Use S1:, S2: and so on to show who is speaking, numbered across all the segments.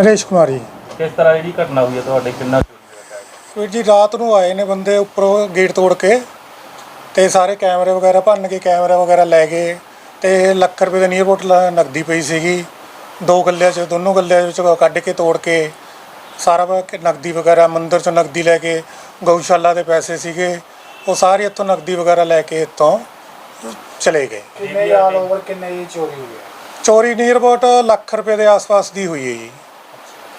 S1: ਨਰੇਸ਼ ਕੁਮਾਰੀ।
S2: ਕਿਸ ਤਰ੍ਹਾਂ ਜਿਹੜੀ ਘਟਨਾ ਹੋਈ ਹੈ? ਤੁਹਾਡੇ ਕਿੰਨਾ ਚੋਰੀ ਹੋਇਆ ਹੈ?
S1: ਵੀਰ ਜੀ ਰਾਤ ਨੂੰ ਆਏ ਨੇ ਬੰਦੇ ਉੱਪਰੋਂ ਗੇਟ ਤੋੜ ਕੇ ਤੇ ਸਾਰੇ ਕੈਮਰੇ ਵਗੈਰਾ ਭੰਨ ਕੇ ਕੈਮਰਾ ਵਗੈਰਾ ਲੈ ਗਏ ਤੇ ਲੱਖ ਰੁਪਏ ਦੇ ਨੀਅਰ ਬੋਟ ਨਕਦੀ ਪਈ ਸੀਗੀ। ਦੋ ਗੱਲਿਆਂ 'ਚ ਦੋਨੋਂ ਗੱਲਿਆਂ ਵਿੱਚ ਕੱਢ ਕੇ ਤੋੜ ਕੇ ਸਾਰਾ ਨਕਦੀ ਵਗੈਰਾ ਮੰਦਿਰ 'ਚੋਂ ਨਕਦੀ ਲੈ ਕੇ ਗਊਸ਼ਾਲਾ ਦੇ ਪੈਸੇ ਸੀਗੇ ਉਹ ਸਾਰੇ ਇੱਥੋਂ ਨਕਦੀ ਵਗੈਰਾ ਲੈ ਕੇ ਇੱਥੋਂ ਚਲੇ ਗਏ।
S3: ਕਿੰਨੇ ਆਲ ਓਵਰ ਕਿੰਨੇ ਚੋਰੀ ਹੋਈ ਹੈ?
S1: ਚੋਰੀ ਨੀਅਰ ਅਬਾਊਟ ਲੱਖ ਰੁਪਏ ਦੇ ਆਸ-ਪਾਸ ਦੀ ਹੋਈ ਹੈ ਜੀ।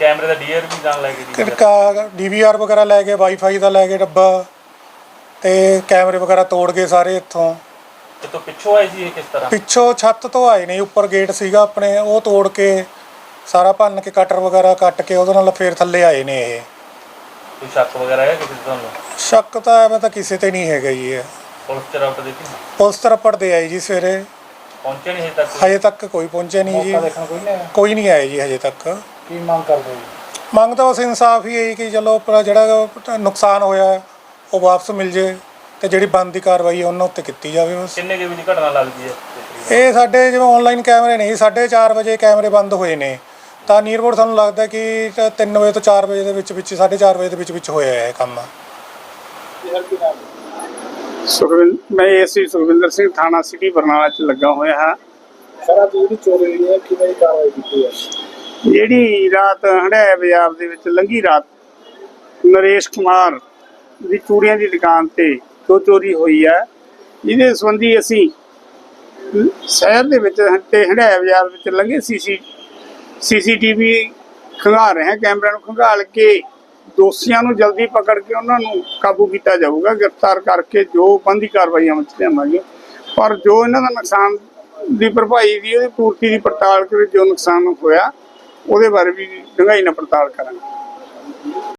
S2: ਕੈਮਰੇ ਦਾ ਡੀਆਰ ਵੀ ਨਾਲ ਲੈ ਕੇ ਜੀ
S1: ਕਿਰਕਾ ਡੀਵੀਆਰ ਵਗੈਰਾ ਲੈ ਗਏ ਵਾਈਫਾਈ ਦਾ ਲੈ ਗਏ ਡੱਬਾ ਤੇ ਕੈਮਰੇ ਵਗੈਰਾ ਤੋੜ ਗਏ ਸਾਰੇ ਇੱਥੋਂ।
S2: ਤੇ ਪਿੱਛੋਂ ਆਏ ਸੀ ਇਹ ਕਿਸ ਤਰ੍ਹਾਂ?
S1: ਪਿੱਛੋਂ ਛੱਤ ਤੋਂ ਆਏ ਨੇ ਉੱਪਰ ਗੇਟ ਸੀਗਾ ਆਪਣੇ ਉਹ ਤੋੜ ਕੇ ਸਾਰਾ ਭੰਨ ਕੇ ਕਟਰ ਵਗੈਰਾ ਕੱਟ ਕੇ ਉਹਦੇ ਨਾਲ ਫੇਰ ਥੱਲੇ ਆਏ ਨੇ ਇਹ।
S2: ਕੋਈ ਸ਼ੱਕ ਵਗੈਰਾ ਹੈ ਕਿਸੇ ਤੇ
S1: ਸ਼ੱਕ ਤਾਂ ਐਵੇਂ ਤਾਂ ਕਿਸੇ ਤੇ ਨਹੀਂ ਹੈਗਾ ਜੀ ਇਹ।
S2: ਪੁਲਿਸ ਰਾਪਟ ਦੇਖੀ?
S1: ਪੁਲਿਸ ਤਰਫੜ ਦੇ ਆਈ ਜੀ ਸਵੇਰੇ।
S2: ਪਹੁੰਚੇ ਨਹੀਂ ਹਜੇ ਤੱਕ?
S1: ਹਜੇ ਤੱਕ ਕੋਈ ਪਹੁੰਚਿਆ ਨਹੀਂ ਜੀ।
S3: ਕੋਈ ਨਹੀਂ ਆਇਆ
S1: ਜੀ ਹਜੇ ਤੱਕ।
S3: ਕੀ ਮੰਗ ਕਰਦੇ ਜੀ
S1: ਮੰਗ ਤਾਂ ਬਸ ਇਨਸਾਫ ਹੀ ਹੈ ਜੀ ਕਿ ਚਲੋ ਆਪਣਾ ਜਿਹੜਾ ਨੁਕਸਾਨ ਹੋਇਆ ਹੈ, ਉਹ ਵਾਪਸ ਮਿਲ ਜੇ ਤੇ ਜਿਹੜੀ ਬੰਦ ਦੀ ਕਾਰਵਾਈ ਹੈ ਉਹਨਾਂ ਉੱਤੇ ਕੀਤੀ ਜਾਵੇ ਬਸ।
S2: ਕਿੰਨੇ ਕੇ ਵਜੇ ਘਟਨਾ ਲੱਗਦੀ ਹੈ?
S1: ਇਹ ਸਾਡੇ ਜਿਵੇਂ ਆਨਲਾਈਨ ਕੈਮਰੇ ਨਹੀਂ 4:30 ਵਜੇ ਕੈਮਰੇ ਬੰਦ ਹੋਏ ਨੇ। ਤਾਂ ਨੀਅਰਬੋਰਡ ਸਾਨੂੰ ਲੱਗਦਾ ਕਿ 3 ਵਜੇ ਤੋਂ 4 ਵਜੇ ਦੇ ਵਿੱਚ ਵਿੱਚ 4:30 ਵਜੇ ਦੇ ਵਿੱਚ ਵਿੱਚ ਹੋਇਆ ਹੈ ਇਹ ਕੰਮ।
S4: ਸੁਖਵਿੰਦਰ ਮੈਂ ਏਸੀ ਸੁਖਵਿੰਦਰ ਸਿੰਘ ਥਾਣਾ ਸਿਟੀ ਬਰਨਾਲਾ ਚ ਲੱਗਾ ਹੋਇਆ ਹਾਂ।
S3: ਸਾਰਾ ਜਿਹੜੀ ਚੋਰੀ ਹੋਈ ਹੈ ਕਿਵੇਂ ਦੀ ਕਾਰਵਾਈ ਕੀਤੀ ਹੈ?
S4: ਜਿਹੜੀ ਰਾਤ ਹੰਡਾਇਆ ਬਾਜ਼ਾਰ ਦੇ ਵਿੱਚ ਲੰਗੀ ਰਾਤ, ਨਰੇਸ਼ ਕੁਮਾਰ ਦੀ ਚੂੜੀਆਂ ਦੀ ਦੁਕਾਨ ਤੇ ਜੋ ਚੋਰੀ ਹੋਈ ਹੈ। ਇਹਦੇ ਸੰਬੰਧੀ ਅਸੀਂ ਸ਼ਹਿਰ ਦੇ ਵਿੱਚ ਤੇ ਹੰਡਾਇਆ ਬਾਜ਼ਾਰ ਵਿੱਚ ਲੰਘੇ ਸੀਸੀ, ਸੀਸੀਟੀਵੀ ਖੰਗਾਲ ਰਹੇ ਹਾਂ, ਕੈਮਰਿਆਂ ਨੂੰ ਖੰਗਾਲ ਕੇ ਦੋਸ਼ੀਆਂ ਨੂੰ ਜਲਦੀ ਪਕੜ ਕੇ ਉਹਨਾਂ ਨੂੰ ਕਾਬੂ ਕੀਤਾ ਜਾਊਗਾ। ਗ੍ਰਿਫਤਾਰ ਕਰਕੇ ਜੋ ਬੰਦੀ ਕਾਰਵਾਈ ਅਮਲ ਚ ਲਿਆਵਾਂਗੇ। ਪਰ ਜੋ ਇਹਨਾਂ ਦਾ ਨੁਕਸਾਨ ਦੀ ਭਰਪਾਈ ਦੀ, ਉਹਦੀ ਪੂਰਤੀ ਦੀ ਪੜਤਾਲ ਕਰੇ, ਜੋ ਨੁਕਸਾਨ ਹੋਇਆ ਉਹਦੇ ਬਾਰੇ ਵੀ ਡੂੰਘਾਈ ਨਾਲ ਪੜਤਾਲ ਕਰਾਂਗੇ।